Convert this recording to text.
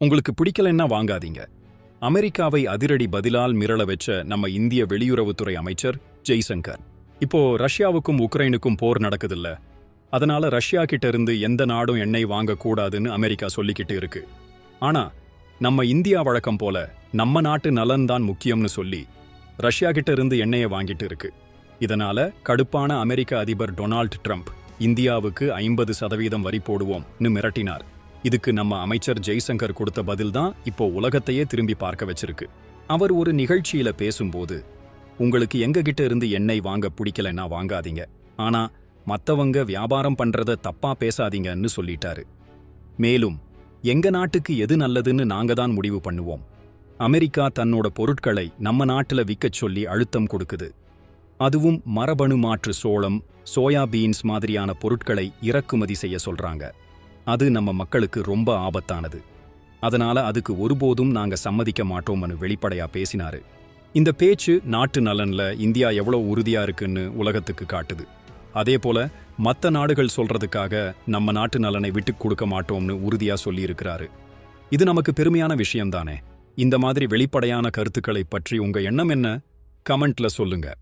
உங்களுக்கு பிடிக்கலன்னா வாங்காதீங்க. அமெரிக்காவை அதிரடி பதிலால் மிரள வச்ச நம்ம இந்திய வெளியுறவுத்துறை அமைச்சர் ஜெய்சங்கர். இப்போ ரஷ்யாவுக்கும் உக்ரைனுக்கும் போர் நடக்குதுல்ல. அதனால ரஷ்யா கிட்ட இருந்து எந்த நாடும் எண்ணெய் வாங்கக்கூடாதுன்னு அமெரிக்கா சொல்லிக்கிட்டு இருக்கு. ஆனா நம்ம இந்தியா வழக்கம் போல நம்ம நாட்டு நலன் தான் முக்கியம்னு சொல்லி ரஷ்யா கிட்ட இருந்து எண்ணெயை வாங்கிட்டு இருக்கு. இதனால கடுப்பான அமெரிக்க அதிபர் டொனால்ட் ட்ரம்ப் இந்தியாவுக்கு ஐம்பது சதவீதம் வரி போடுவோம்னு மிரட்டினார். இதுக்கு நம்ம அமைச்சர் ஜெய்சங்கர் கொடுத்த பதில் தான் இப்போ உலகத்தையே திரும்பி பார்க்க வச்சிருக்கு. அவர் ஒரு நிகழ்ச்சியில பேசும்போது உங்களுக்கு எங்ககிட்ட இருந்து எண்ணெய் வாங்க பிடிக்கலன்னா வாங்காதீங்க. ஆனா மத்தவங்க வியாபாரம் பண்றத தப்பா பேசாதீங்கன்னு சொல்லிட்டாரு. மேலும் எங்க நாட்டுக்கு எது நல்லதுன்னு நாங்க தான் முடிவு பண்ணுவோம். அமெரிக்கா தன்னோட பொருட்களை நம்ம நாட்டுல விற்கச் சொல்லி அழுத்தம் கொடுக்குது. அதுவும் மரபணு மாற்று சோளம் சோயா பீன்ஸ் மாதிரியான பொருட்களை இறக்குமதி செய்ய சொல்றாங்க. அது நம்ம மக்களுக்கு ரொம்ப ஆபத்தானது. அதனால அதுக்கு ஒருபோதும் நாங்க சம்மதிக்க மாட்டோம்னு வெளிப்படையா பேசினாரு. இந்த பேச்சு நாட்டு நலன்ல இந்தியா எவ்வளவு உறுதியா இருக்குன்னு உலகத்துக்கு காட்டுது. அதே போல மத்த நாடுகள் சொல்றதுக்காக நம்ம நாட்டு நலனை விட்டுக் கொடுக்க மாட்டோம்னு உறுதியா சொல்லியிருக்கிறாரு. இது நமக்கு பெருமையான விஷயம்தானே? இந்த மாதிரி வெளிப்படையான கருத்துக்களை பற்றி உங்க எண்ணம் என்ன? கமெண்ட்ல சொல்லுங்க.